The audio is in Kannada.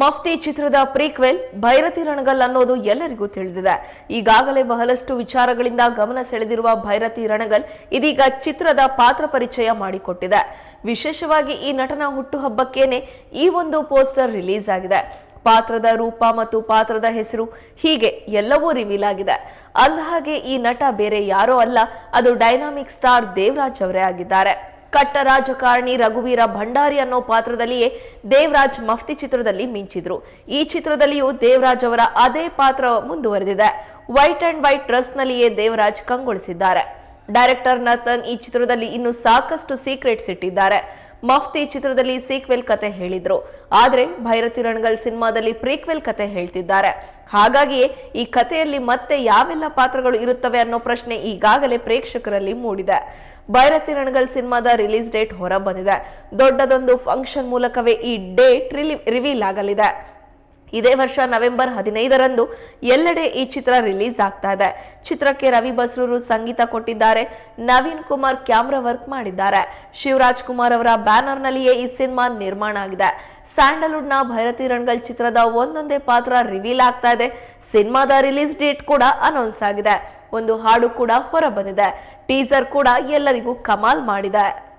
ಮಫ್ತಿ ಚಿತ್ರದ ಪ್ರೀಕ್ವೆಲ್, ಭೈರತಿ ರಣಗಲ್ ಅನ್ನೋದು ಎಲ್ಲರಿಗೂ ತಿಳಿದಿದೆ. ಈಗಾಗಲೇ ಬಹಳಷ್ಟು ವಿಚಾರಗಳಿಂದ ಗಮನ ಸೆಳೆದಿರುವ ಭೈರತಿ ರಣಗಲ್ ಇದೀಗ ಚಿತ್ರದ ಪಾತ್ರ ಪರಿಚಯ ಮಾಡಿಕೊಟ್ಟಿದೆ. ವಿಶೇಷವಾಗಿ ಈ ನಟನ ಹುಟ್ಟುಹಬ್ಬಕ್ಕೇನೆ ಈ ಒಂದು ಪೋಸ್ಟರ್ ರಿಲೀಸ್ ಆಗಿದೆ. ಪಾತ್ರದ ರೂಪ ಮತ್ತು ಪಾತ್ರದ ಹೆಸರು ಹೀಗೆ ಎಲ್ಲವೂ ರಿವೀಲ್ ಆಗಿದೆ. ಅಂದಹಾಗೆ ಈ ನಟ ಬೇರೆ ಯಾರೋ ಅಲ್ಲ, ಅದು ಡೈನಾಮಿಕ್ ಸ್ಟಾರ್ ದೇವರಾಜ್ ಅವರೇ ಆಗಿದ್ದಾರೆ. ಕಟ್ಟ ರಾಜಕಾರಣಿ ರಘುವೀರ ಭಂಡಾರಿ ಅನ್ನೋ ಪಾತ್ರದಲ್ಲಿಯೇ ದೇವರಾಜ್ ಮಫ್ತಿ ಚಿತ್ರದಲ್ಲಿ ಮಿಂಚಿದ್ರು. ಈ ಚಿತ್ರದಲ್ಲಿಯೂ ದೇವರಾಜ್ ಅವರ ಅದೇ ಪಾತ್ರ ಮುಂದುವರೆದಿದೆ. ವೈಟ್ ಅಂಡ್ ವೈಟ್ ಡ್ರೆಸ್ ನಲ್ಲಿಯೇ ದೇವರಾಜ್ ಕಂಗೊಳಿಸಿದ್ದಾರೆ. ಡೈರೆಕ್ಟರ್ ನತನ್ ಈ ಚಿತ್ರದಲ್ಲಿ ಇನ್ನು ಸಾಕಷ್ಟು ಸೀಕ್ರೆಟ್ಸ್ ಇಟ್ಟಿದ್ದಾರೆ. ಮಫ್ತಿ ಚಿತ್ರದಲ್ಲಿ ಸೀಕ್ವೆಲ್ ಕತೆ ಹೇಳಿದ್ರು. ಆದ್ರೆ ಭೈರತಿ ರಣಗಲ್ ಸಿನಿಮಾದಲ್ಲಿ ಪ್ರೀಕ್ವೆಲ್ ಕತೆ ಹೇಳ್ತಿದ್ದಾರೆ. ಹಾಗಾಗಿಯೇ ಈ ಕಥೆಯಲ್ಲಿ ಮತ್ತೆ ಯಾವೆಲ್ಲ ಪಾತ್ರಗಳು ಇರುತ್ತವೆ ಅನ್ನೋ ಪ್ರಶ್ನೆ ಈಗಾಗಲೇ ಪ್ರೇಕ್ಷಕರಲ್ಲಿ ಮೂಡಿದೆ. ಭೈರತಿ ರಣಗಲ್ ಸಿನಿಮಾದ ರಿಲೀಸ್ ಡೇಟ್ ಹೊರ ಬಂದಿದೆ ದೊಡ್ಡದೊಂದು ಫಂಕ್ಷನ್ ಮೂಲಕವೇ ಈ ಡೇಟ್ ರಿವೀಲ್ ಆಗಲಿದೆ. ಇದೇ ವರ್ಷ ನವೆಂಬರ್ ಹದಿನೈದರಂದು ಎಲ್ಲೆಡೆ ಈ ಚಿತ್ರ ರಿಲೀಸ್ ಆಗ್ತಾ ಇದೆ. ಚಿತ್ರಕ್ಕೆ ರವಿ ಬಸ್ರೂರು ಸಂಗೀತ ಕೊಟ್ಟಿದ್ದಾರೆ. ನವೀನ್ ಕುಮಾರ್ ಕ್ಯಾಮ್ರಾ ವರ್ಕ್ ಮಾಡಿದ್ದಾರೆ. ಶಿವರಾಜ್ ಕುಮಾರ್ ಅವರ ಬ್ಯಾನರ್ನಲ್ಲಿಯೇ ಈ ಸಿನಿಮಾ ನಿರ್ಮಾಣ ಆಗಿದೆ. ಸ್ಯಾಂಡಲ್ವುಡ್ನ ಭೈರತಿ ರಣಗಲ್ ಚಿತ್ರದ ಒಂದೊಂದೇ ಪಾತ್ರ ರಿವೀಲ್ ಆಗ್ತಾ ಇದೆ. ಸಿನಿಮಾದ ರಿಲೀಸ್ ಡೇಟ್ ಕೂಡ ಅನೌನ್ಸ್ ಆಗಿದೆ. ಒಂದು ಹಾಡು ಕೂಡ ಹೊರಬಂದಿದೆ. ಟೀಸರ್ ಕೂಡ ಎಲ್ಲರಿಗೂ ಕಮಾಲ್ ಮಾಡಿದೆ.